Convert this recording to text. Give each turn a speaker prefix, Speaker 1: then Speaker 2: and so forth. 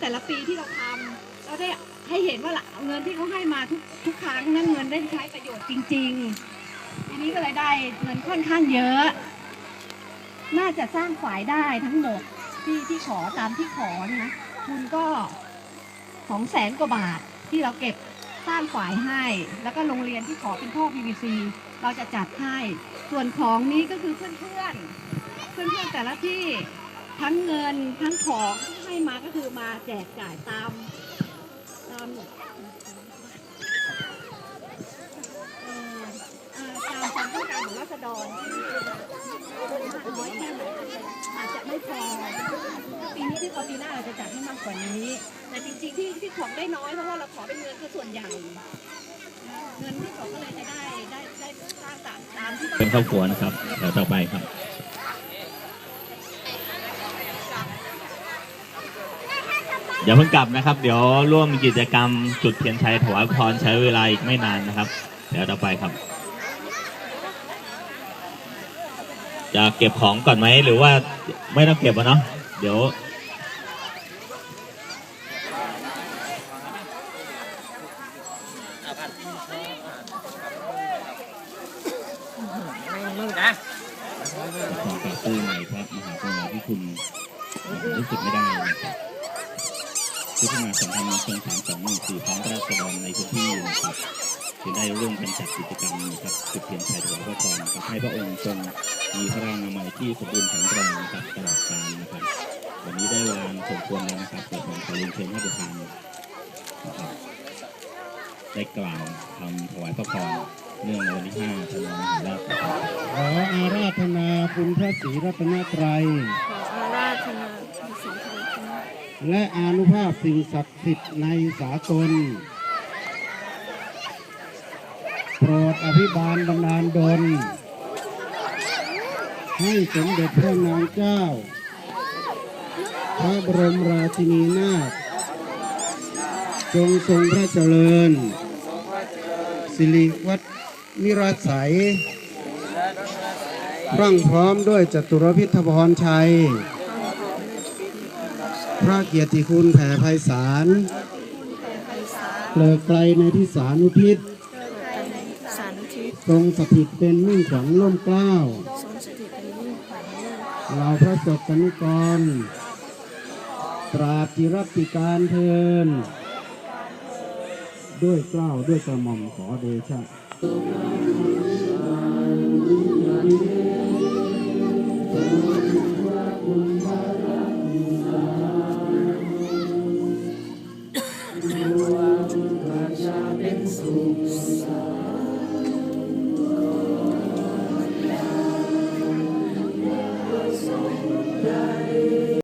Speaker 1: แต่ละปีที่เราทำเราได้ให้เห็นว่าเงินที่เขาให้มาทุกทุกครั้งนั้นเงินได้ใช้ประโยชน์จริงๆทีนี้ก็เลยได้เงินค่อนข้างเยอะ น่าจะสร้างฝ่ายได้ทั้งหมดที่ที่ขอตามที่ขอเนยนะคุณก็สองแสนกว่าบาทที่เราเก็บสร้างฝ่ายให้ แล้วก็โรงเรียนที่ขอเป็นท่อ PVC เราจะจัดให้ ส่วนของนี้ก็คือเพื่อนๆ เพื่อนๆแต่ละที่ทั้งเงินทั้งของ ให้มาก็คือมาแจกจ่ายตามตามตามความต้องการของรัษฎรน้อยแค่ไหนอาจจะไม่พอปีนี้ที่พอปีหน้าเราจจะจัดให้มากกว่านี้ แต่จริงๆที่ที่ของได้น้อยเพราะว่าเราขอเป็นเงินคือส่วนใหญ่ เงินที่ขอก็เลยจะได้ได้ได้สร้างตามตามที่ต้อง
Speaker 2: เป็นครอบครัวนะครับเดี๋ยวต่อไปครับ อย่าเพิ่งกลับนะครับ เดี๋ยวร่วมกิจกรรมจุดเทียนชัยถวายพรใช้เวลาอีกไม่นานนะครับ เดี๋ยวต่อไปครับ จะเก็บของก่อนไหมหรือว่าไม่ต้องเก็บอะเนาะเดี๋ยว
Speaker 3: มึงนะ
Speaker 2: ขอฝากตู้ในพระมหากรุณาธิคุณรู้สึกไม่ได้ นะครับที่ขึ้นมาสัมพันธ์ทรงสามสองหนึ่งสี่ของราษฎรในพื้นที่นะครับจะได้ร่วมกันจัดกิจกรรมนะครับจุดเทียนชัยถวายพระพรนะครับให้พระองค์ทรงมีพระรานามัยที่สมบูรณ์แข็งแรงนะครับตลอดกาลนะครับ วันนี้ได้เวลาสมควรแล้วนะครับเดี๋ยวผมขอเรียนเชิญท่านประธานนะครับได้กล่าวคำถวายพระพรเนื่องในวันที่5ธันวาคมแล้วนะครับ
Speaker 4: ขออาราธนาคุณพระศรีรัตนตรัย
Speaker 5: ขออาราธนาพระศรีรัตน
Speaker 4: และอานุภาพสิ่งศักดิ์สิทธิ์ในสากล โปรดอภิบาลบรรดาลดล ให้สมเด็จพระนางเจ้า พระบรมราชินีนาถจงทรงพระเจริญ สิริวัฒนิรัสสัยรั่งพร้อมด้วยจตุรพิธพรชัย พระเกียรติคุณแผ่ไพศาลเลิกไกลในที่สานุทิศ
Speaker 5: สันทิศ
Speaker 4: ทรงสถิตเป็นมิ่งขวัญล่มเกล้า
Speaker 5: ทรงสถิตในมิ่งขวัญเลิศ
Speaker 4: เหล่าพระศกนิกรตราบจิรับติการเทิน ด้วยเกล้าวด้วยกระหม่อมขอเดชะ
Speaker 5: ข
Speaker 4: รวมประชาเป็นสุขสา